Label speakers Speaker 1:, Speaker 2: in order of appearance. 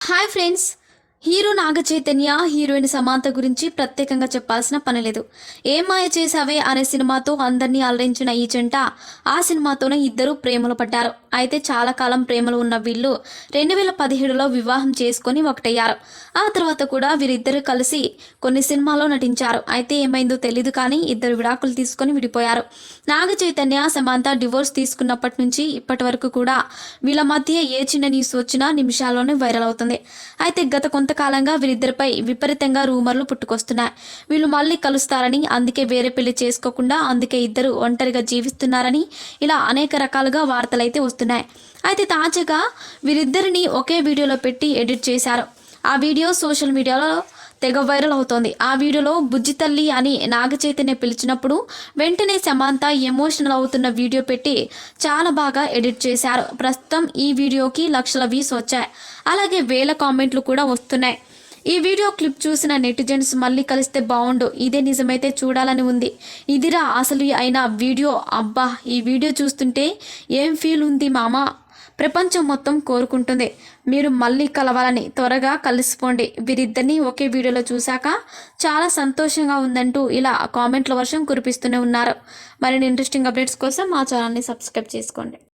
Speaker 1: Hi friends hero Naga Chaitanya heroine Samantha గురించి ప్రత్యేకంగా చెప్పాల్సిన పని లేదు. ఏ మాయ చేసావే అనే సినిమాతో అందరినీ అలరించిన ఈ జంట ఆ సినిమాతోనే ఇద్దరు ప్రేమలు పడ్డారు. అయితే చాలా కాలం ప్రేమలో ఉన్న వీళ్ళు రెండు వేల పదిహేడులో వివాహం చేసుకొని ఒకటయ్యారు. ఆ తర్వాత కూడా వీరిద్దరు కలిసి కొన్ని సినిమాల్లో నటించారు. అయితే ఏమైందో తెలీదు కానీ ఇద్దరు విడాకులు తీసుకొని విడిపోయారు. నాగ చైతన్య సమాంత డివోర్స్ తీసుకున్నప్పటి నుంచి ఇప్పటి వరకు కూడా వీళ్ళ మధ్య ఏ చిన్న న్యూస్ వచ్చినా నిమిషాల్లోనే వైరల్ అవుతుంది. అయితే గత కొంత కొంతకాలంగా వీరిద్దరిపై విపరీతంగా రూమర్లు పుట్టుకొస్తున్నాయి. వీళ్ళు మళ్ళీ కలుస్తారని అందుకే వేరే పెళ్ళి చేసుకోకుండా అందుకే ఇద్దరు ఒంటరిగా జీవిస్తున్నారని ఇలా అనేక రకాలుగా వార్తలైతే వస్తున్నాయి. అయితే తాజాగా వీరిద్దరిని ఒకే వీడియోలో పెట్టి ఎడిట్ చేశారు. ఆ వీడియో సోషల్ మీడియాలో తెగ వైరల్ అవుతోంది. ఆ వీడియోలో బుజ్జి తల్లి అని నాగ చైతన్య పిలిచినప్పుడు వెంటనే సమాంత ఎమోషనల్ అవుతున్న వీడియో పెట్టి చాలా బాగా ఎడిట్ చేశారు. ప్రస్తుతం ఈ వీడియోకి లక్షల వ్యూస్ వచ్చాయి. అలాగే వేల కామెంట్లు కూడా వస్తున్నాయి. ఈ వీడియో క్లిప్ చూసిన నెటిజన్స్ మళ్ళీ కలిస్తే బాగుండు. ఇదే నిజమైతే చూడాలని ఉంది. ఇదిరా అసలు అయిన వీడియో. అబ్బా ఈ వీడియో చూస్తుంటే ఏం ఫీల్ ఉంది మామ? ప్రపంచం మొత్తం కోరుకుంటుంది. మీరు మళ్ళీ కలవాలని త్వరగా కలిసిపోండి. వీరిద్దరిని ఒకే వీడియోలో చూశాక చాలా సంతోషంగా ఉందంటూ ఇలా కామెంట్ల వర్షం కురిపిస్తూనే ఉన్నారు. మరిన్ని ఇంట్రెస్టింగ్ అప్డేట్స్ కోసం మా ఛానల్ని సబ్స్క్రైబ్ చేసుకోండి.